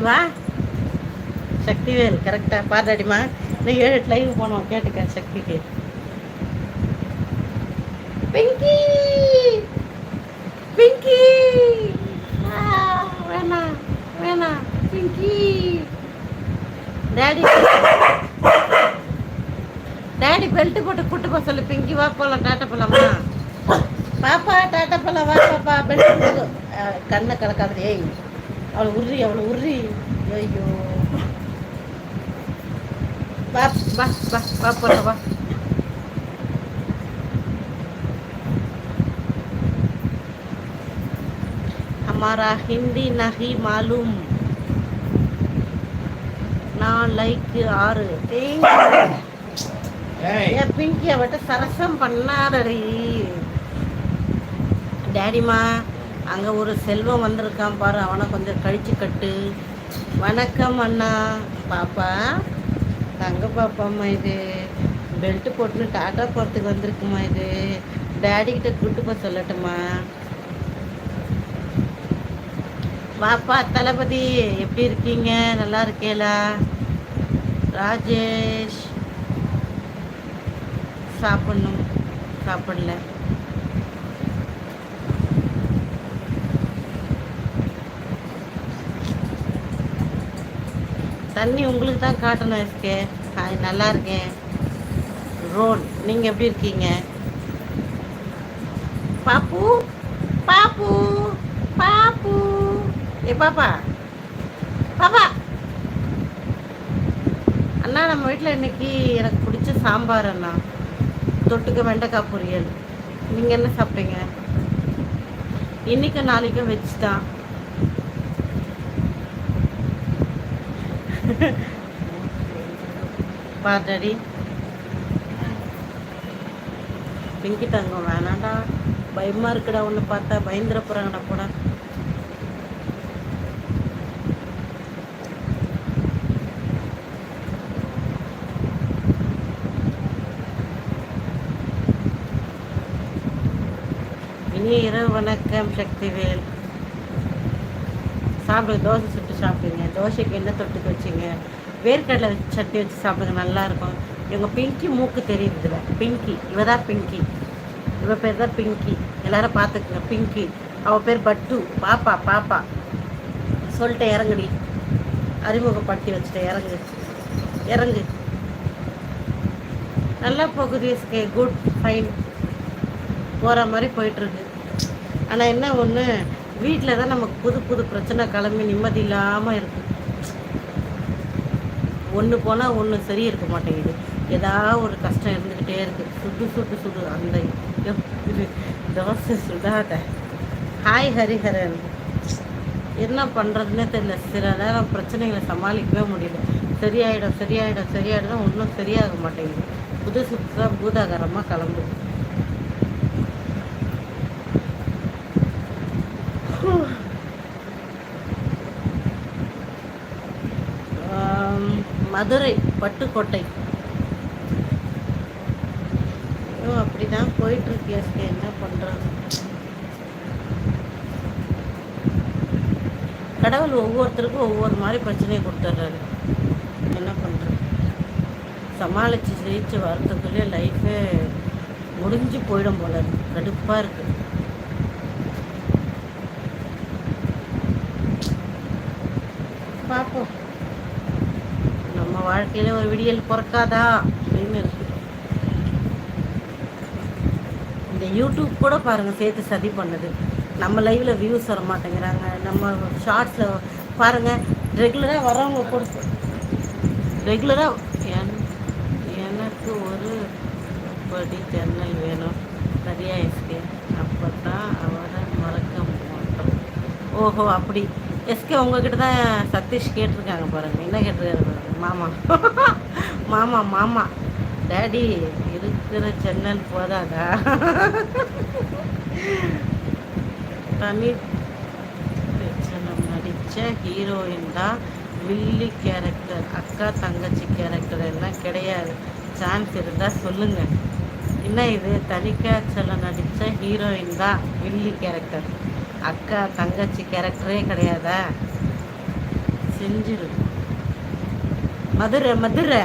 வா. சக்திவேல் கரெக்டா பாதாடிமா இன்னும் ஏழு எட்டு லைவ் போனோம். கேட்டுக்க சக்திக்கு. பிங்கி! பிங்கி! ஆ, வேணா பிங்கி! டேடி டேடி பெல்ட் போட்டு கூட்டு போக சொல்லு. பிங்கி வா போலாம் டாட்டா போலாமா? பாப்பா டாட்டா போலாம் வா பாப்பா. பெல்ட் கண்ணை கலக்காதே அவளை உருறி அவளை உருறி ஐயோ வா வா வா வா போலாம் வா हमारा हिंदी नहीं मालूम நான் லைக் ஆறு தேங்க் என் பிங்கி அவட்ட சரசம் பண்ணாரடி டேடிமா அங்கே ஒரு செல்வம் வந்திருக்கான் பாரு அவனை கொஞ்சம் கழிச்சு கட்டு. வணக்கம் அண்ணா. பாப்பா தங்க பாப்பாம்மா இது. பெல்ட் போட்டுன்னு டாட்டா போகிறதுக்கு வந்திருக்குமா இது. டேடி கிட்ட கூட்டு போக சொல்லட்டுமா பாப்பா தளபதி எப்படி இருக்கீங்க? நல்லா இருக்கேலா ராஜேஷ் சாப்பிடணும். சாப்பிடல. தண்ணி உங்களுக்கு தான் காட்டணும் எஸ்கே. ஹாய் நல்லா இருக்கேன். ரோன் நீங்கள் எப்படி இருக்கீங்க? பாப்பு பாப்பு பாப்பு. ஏ பாப்பா. பாப்பா. அண்ணா நம்ம வீட்டில் இன்னைக்கு எனக்கு பிடிச்ச சாம்பார் அண்ணா. தொட்டுக்க வெண்டைக்காய் பொரியல். நீங்கள் என்ன சாப்பிட்டீங்க? இன்னைக்கு நாளைக்கும் வச்சு தான். பாட்டடி பிங்கி தங்கம் வேணாண்டா. பயமா இருக்குடா ஒன்று பார்த்தா. பயந்துட போறாங்கடா கூட இனிய இரவு வணக்கம் சக்திவேல். சாப்பிடுங்க தோசை சுட்டு சாப்பிடுங்க தோசைக்கு என்ன தொட்டுக்கு வச்சுங்க. வேர்க்கடலை சட்னி வச்சு சாப்பிடுங்க நல்லாயிருக்கும். இவங்க பிங்கி மூக்கு தெரியுது இதுல. பிங்கி இவ தான் பிங்கி. இவ பேர் தான் பிங்கி. எல்லாரும் பார்த்துக்குங்க பிங்கி. அவ பேர் பட்டு பாப்பா பாப்பா. சொல்லிட்டு இறங்குடி. அறிமுகப்படுத்தி வச்சுட்டேன் இறங்கு. இறங்கு. நல்லா போகுது இஸ்கே குட் ஃபைன் போகிற மாதிரி போயிட்டுருக்கு. ஆனால் என்ன ஒன்று வீட்டில் தான் நமக்கு புது புது பிரச்சனை கிளம்பி நிம்மதி இல்லாமல் இருக்கு. ஒன்று போனால் ஒன்று சரி இருக்க மாட்டேங்குது. ஏதாவது ஒரு கஷ்டம் இருந்துக்கிட்டே இருக்கு. சுட்டு சுட்டு சுடு அந்த இது தோசை சுடாத. ஹாய் ஹரிஹரன். என்ன பண்ணுறதுனே தெரியல. சில நேரம் பிரச்சனைகளை சமாளிக்கவே முடியல. சரியாயிடும் சரியாயிடும் சரியாயிடும் ஒன்றும் சரியாக மாட்டேங்குது. புதுசு புதுசாக பூதாகரமாக கிளம்புது. மதுரை பட்டுக்கோட்டை. ஐயோ அப்படிதான் போயிட்டு இருக்கு எஸ்கே என்ன பண்ணுறாங்க கடவுள் ஒவ்வொருத்தருக்கும் ஒவ்வொரு மாதிரி பிரச்சனையை கொடுத்துட்றாரு என்ன பண்ணுறது சமாளித்து ஜெயிச்சு வரத்துக்குள்ளே லைஃபே முடிஞ்சு போயிடும் போல இருக்கு. கடுப்பாக இருக்குது பார்ப்போம் வாழ்க்கையில ஒரு விடியல் பிறக்காதா அப்படின்னு இருக்கு. இந்த யூடியூப் கூட பாருங்க சேர்த்து சதி பண்ணுது. நம்ம லைவ்ல வியூஸ் வர மாட்டேங்கிறாங்க. நம்ம ஷார்ட்ஸ்ல பாருங்க ரெகுலரா வரவங்க கொடுத்து ரெகுலரா எனக்கு ஒரு படி ஜன்னல் வேணும். சரியா எஸ்கே? அப்போ தான் அவரை மறக்க மாட்டோம். ஓஹோ அப்படி. எஸ்கே உங்ககிட்ட தான் சதீஷ் கேட்டிருக்காங்க பாருங்க. என்ன கேட்டிருக்காரு பாருங்க. மாமா. மாமா மாமா. டேடி இருக்கிற சென்னல் போதாதா? தனி நடித்த ஹீரோயின் தான் வில்லி கேரக்டர் அக்கா தங்கச்சி கேரக்டர் எல்லாம் கிடையாது. சான்ஸ் இருந்தால் சொல்லுங்க. என்ன இது? தனிக்காச்சல நடித்த ஹீரோயின் தான் வில்லி கேரக்டர் அக்கா தங்கச்சி கேரக்டரே கிடையாதா? செஞ்சிரு. மதுரை மதுரை.